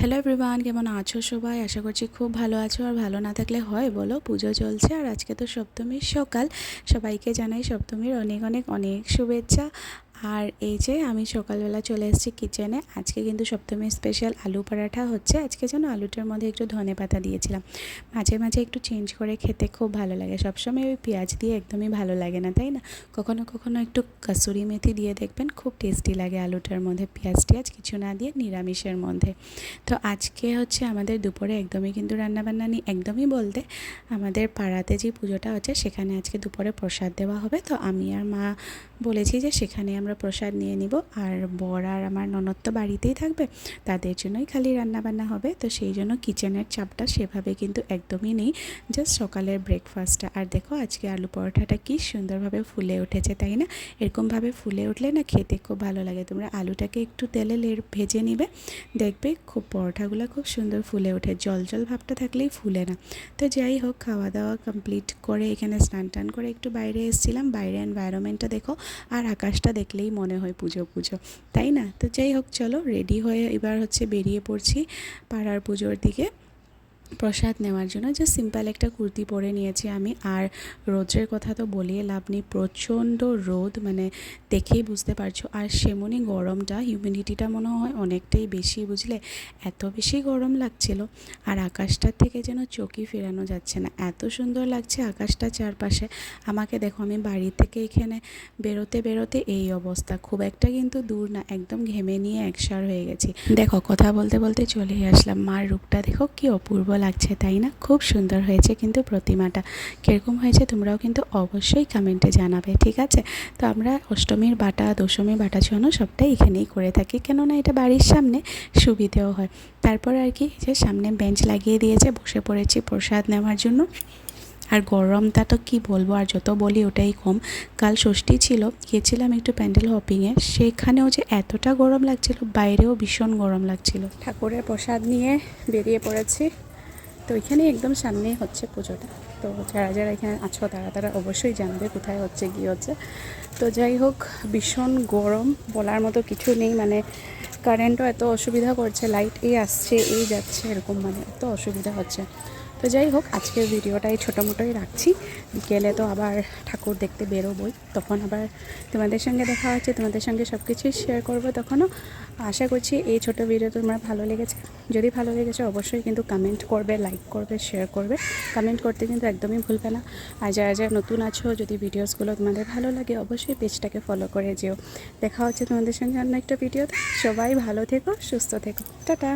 Hello everyone কেমন আছো সবাই? আশা করছি খুব ভালো আছো। আর ভালো না থাকলে হয় বলো, পুজো চলছে। আর আজকে তো সপ্তমীর সকাল। সবাইকে জানাই সপ্তমীর অনেক অনেক অনেক শুভেচ্ছা। আর এই যে আমি সকালবেলা চলে এসেছি কিচেনে। আজকে কিন্তু সপ্তমীর স্পেশাল আলু পরাঠা হচ্ছে। আজকে যেন আলুটার মধ্যে একটু ধনে পাতা দিয়েছিলাম। মাঝে মাঝে একটু চেঞ্জ করে খেতে খুব ভালো লাগে। সবসময় ওই পেঁয়াজ দিয়ে একদমই ভালো লাগে না, তাই না? কখনো কখনো একটু কাসুরি মেথি দিয়ে দেখবেন খুব টেস্টি লাগে আলুটার মধ্যে পেঁয়াজ টিয়াজ, কিছু না দিয়ে নিরামিষের মধ্যে। তো আজকে হচ্ছে আমাদের দুপুরে একদমই কিন্তু রান্নাবান্না নেই, একদমই বলতে আমাদের পাড়াতে যে পুজোটা হচ্ছে, সেখানে আজকে দুপুরে প্রসাদ দেওয়া হবে। তো আমি আর মা বলেছি যে সেখানে আমরা প্রসাদ নিয়ে নিব আর বর আর আমার ননদ তো বাড়িতেই থাকবে, তাদের জন্যই খালি রান্নাবান্না হবে। তো সেই জন্য কিচেনের চাপটা সেভাবে কিন্তু একদমই নেই। জাস্ট সকালের ব্রেকফাস্টটা আর দেখো আজকে আলু পরোটাটা কি সুন্দরভাবে ফুলে উঠেছে, তাই না? এরকমভাবে ফুলে উঠলে না খেতে খুব ভালো লাগে। তোমরা আলুটাকে একটু তেলে ভেজে নিবে, দেখবে খুব পরোটাগুলো খুব সুন্দর ফুলে ওঠে। জল জল ভাবটা থাকলেই ফুলে না। তো যাই হোক, খাওয়া দাওয়া কমপ্লিট করে এখানে স্নান টান করে একটু বাইরে এসেছিলাম। বাইরে এনভায়রনমেন্টটা দেখো আর আকাশটা দেখলেই মনে হয় পুজো পুজো। তাই না? তো যাই হোক, চলো রেডি হয়ে এবার হচ্ছে বেরিয়ে পড়ছি পাড়ার পুজোর দিকে। প্রসাদ নেওয়ার জন্য। যে সিম্পল একটা কুর্তি পরে নিয়েছি আমি। আর রোদ্রের কথা তো বলিয়ে লাভ নেই। প্রচণ্ড রোদ মানে দেখেই বুঝতে পারছ। আর সেমনি গরমটা হিউমিডিটিটা মনে হয় অনেকটাই বেশি, বুঝলে? এত বেশি গরম লাগছিল। আর আকাশটার থেকে যেন চোখই ফেরানো যাচ্ছে না। এত সুন্দর লাগছে আকাশটা চারপাশে। আমাকে দেখো, আমি বাড়ি থেকে এখানে বেরোতে বেরোতে এই অবস্থা। খুব একটা কিন্তু দূর না, একদম ঘেমে নিয়ে একসার হয়ে গেছি। দেখো, কথা বলতে বলতে চলেই আসলাম। মার রূপটা দেখো, কি অপূর্ব লাগছে, তাই না? খুব সুন্দর হয়েছে কিন্তু প্রতিমাটা। কীরকম হয়েছে তোমরাও কিন্তু অবশ্যই কমেন্টে জানাবে, ঠিক আছে? তো আমরা অষ্টমীর বাটা, দশমীর বাটা ছড়ানো সবটাই এখানেই করে থাকি। কেননা এটা বাড়ির সামনে, সুবিধেও হয়। তারপর আর কি যে সামনে বেঞ্চ লাগিয়ে দিয়েছে, বসে পড়েছি প্রসাদ নেওয়ার জন্য। আর গরমটা তো কী বলব, আর যত বলি ওটাই কম। কাল ষষ্ঠী ছিল, গিয়েছিলাম একটু প্যান্ডেল হপিংয়ে সেখানেও যে এতটা গরম লাগছিল, বাইরেও ভীষণ গরম লাগছিল। ঠাকুরের প্রসাদ নিয়ে বেরিয়ে পড়েছি। তো এখানে একদম সামনেই হচ্ছে পুজোটা। তো যারা যারা এখানে আছো তারা তারা অবশ্যই জানবে কোথায় হচ্ছে, কী হচ্ছে। তো যাই হোক, ভীষণ গরম, বলার মতো কিছু নেই মানে কারেন্টও এত অসুবিধা করছে লাইট এই আসছে, এই যাচ্ছে, এরকম মানে এত অসুবিধা হচ্ছে। তো যাই হোক, আজকের ভিডিওটাই ছোটো মোটোই রাখছি। বিকেলে তো আবার ঠাকুর দেখতে বেরোবই, তখন আবার তোমাদের সঙ্গে দেখা হচ্ছে, তোমাদের সঙ্গে সব কিছুই শেয়ার করব তখনও। আশা করছি এই ছোটো ভিডিও তোমার ভালো লেগেছে। যদি ভালো লেগেছে অবশ্যই কিন্তু কমেন্ট করবে লাইক করবে শেয়ার করবে। কমেন্ট করতে কিন্তু একদমই ভুলবে না। আর যারা যারা নতুন আছো, যদি ভিডিওসগুলো তোমাদের ভালো লাগে, অবশ্যই পেজটাকে ফলো করে যেও। দেখা হচ্ছে তোমাদের সঙ্গে অন্য একটা ভিডিওতে সবাই ভালো থেকো, সুস্থ থেকো। টাটা!